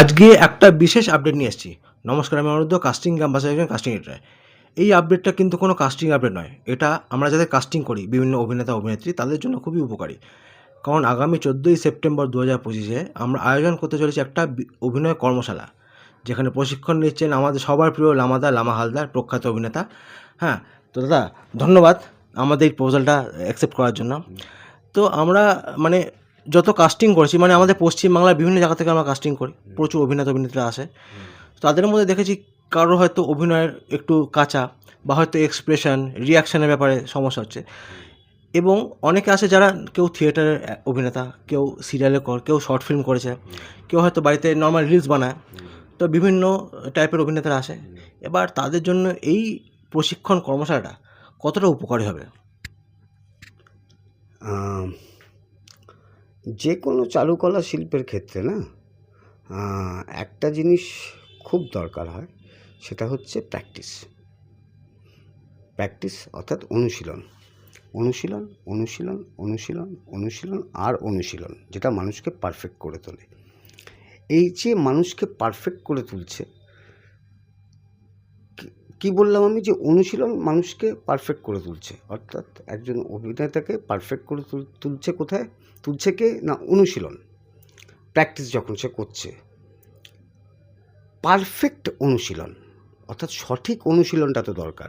আজকে একটা বিশেষ আপডেট নিয়ে এসেছি। নমস্কার, আমি অনুরোধ কাস্টিং ক্যাম্পাসের একজন কাস্টিং এডিটর এই আপডেটটা কিন্তু কোনো কাস্টিং আপডেট নয়। এটা আমরা যাদের কাস্টিং করি, বিভিন্ন অভিনেতা, অভিনেত্রী, তাদের জন্য খুবই উপকারী। কারণ আগামী চোদ্দোই সেপ্টেম্বর দু হাজার পঁচিশে আমরা আয়োজন করতে চলেছি একটা অভিনয় কর্মশালা। যেখানে প্রশিক্ষণ নিচ্ছেন আমাদের সবার প্রিয় লামাদা, লামা হালদার, প্রখ্যাত অভিনেতা। হ্যাঁ তো দাদা, ধন্যবাদ আমাদের এই প্রপোজালটা অ্যাকসেপ্ট করার জন্য। তো আমরা মানে যত কাস্টিং করেছি মানে আমাদের পশ্চিমবাংলার বিভিন্ন জায়গা থেকে আমরা কাস্টিং করি। প্রচুর অভিনেতা অভিনেত্রীরা আসে। তাদের মধ্যে দেখেছি কারও হয়তো অভিনয়ের একটু কাঁচা বা হয়তো এক্সপ্রেশন রিয়াকশনের ব্যাপারে সমস্যা হচ্ছে। এবং অনেকে আছে যারা কেউ থিয়েটারের অভিনেতা কেউ সিরিয়ালে কর কেউ শর্ট ফিল্ম করেছে কেউ হয়তো বাড়িতে নর্মাল রিলস বানায়। তো বিভিন্ন টাইপের অভিনেতারা আসে। এবার তাদের জন্য এই প্রশিক্ষণ কর্মশালাটা কতটা উপকারী হবে? যে কোনো চারুকলা শিল্পের ক্ষেত্রে না একটা জিনিস খুব দরকার হয়, সেটা হচ্ছে প্র্যাকটিস প্র্যাকটিস অর্থাৎ অনুশীলন। অনুশীলন অনুশীলন অনুশীলন অনুশীলন আর অনুশীলন, যেটা মানুষকে পারফেক্ট করে তোলে। এই যে মানুষকে পারফেক্ট করে তুলছে কি- বললাম আমি? যে অনুশীলন মানুষকে পারফেক্ট করে তুলছে। অর্থাৎ একজন অভিনেতাকে পারফেক্ট করে তুলছে কোথায়? তুলছে কে? না, অনুশীলন। প্র্যাকটিস যখন সে করছে পারফেক্ট অনুশীলন, অর্থাৎ সঠিক অনুশীলনটা তো দরকার।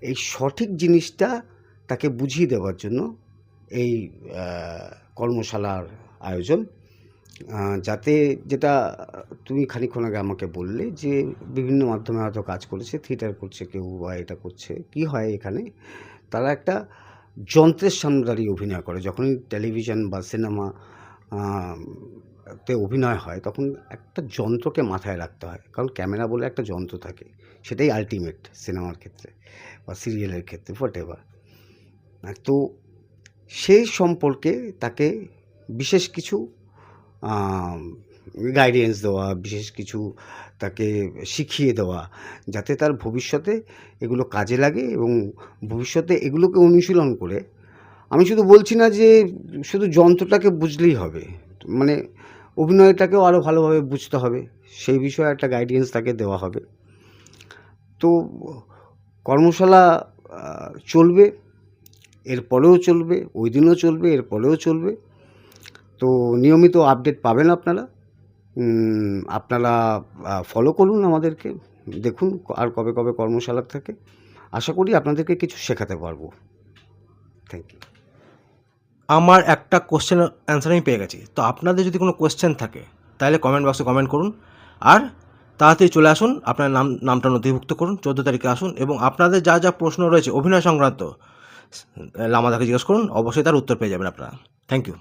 এই সঠিক জিনিসটা তাকে বুঝিয়ে দেওয়ার জন্য এই কর্মশালার আয়োজন যাতে যেটা, তুমি খানিক্ষণ আগে আমাকে বললে যে, বিভিন্ন মাধ্যমে হয়তো কাজ করেছে, থিয়েটার করছে কেউ বা এটা করছে, কি হয় এখানে? তারা একটা যন্ত্রের সামনে দাঁড়িয়ে অভিনয় করে। যখনই টেলিভিশন বা সিনেমা তে অভিনয় হয়, তখন একটা যন্ত্রকে মাথায় রাখতে হয়। কারণ ক্যামেরা বলে একটা যন্ত্র থাকে। সেটাই আলটিমেট সিনেমার ক্ষেত্রে বা সিরিয়ালের ক্ষেত্রে হোয়াট এভার তো সেই সম্পর্কে তাকে বিশেষ কিছু গাইডেন্স দেওয়া, বিশেষ কিছু তাকে শিখিয়ে দেওয়া, যাতে তার ভবিষ্যতে এগুলো কাজে লাগে এবং ভবিষ্যতে এগুলোকে অনুশীলন করে। আমি শুধু বলছি না যে শুধু যন্ত্রটাকে বুঝলেই হবে মানে অভিনয়টাকেও আরও ভালোভাবে বুঝতে হবে, সেই বিষয়ে একটা গাইডেন্স তাকে দেওয়া হবে। তো কর্মশালা চলবে, এরপরেও চলবে, ওই দিনও চলবে, এরপরেও চলবে। তো নিয়মিত আপডেট পাবেন আপনারা। আপনারা ফলো করুন আমাদেরকে, দেখুন আর কবে কবে কর্মশালা থাকে। আশা করি আপনাদেরকে কিছু শেখাতে পারব। থ্যাংক ইউ আমার একটা কোশ্চেনের অ্যান্সার আমি পেয়ে গেছি। তো আপনাদের যদি কোনো কোশ্চেন থাকে, তাহলে কমেন্ট বক্সে কমেন্ট করুন। আর তাড়াতাড়ি চলে আসুন, আপনার নাম, নামটা নথিভুক্ত করুন, চোদ্দ তারিখে আসুন এবং আপনাদের যা যা প্রশ্ন রয়েছে, অভিনয় সংক্রান্ত লামাদাকে জিজ্ঞেস করুন, অবশ্যই তার উত্তর পেয়ে যাবেন আপনারা। Thank you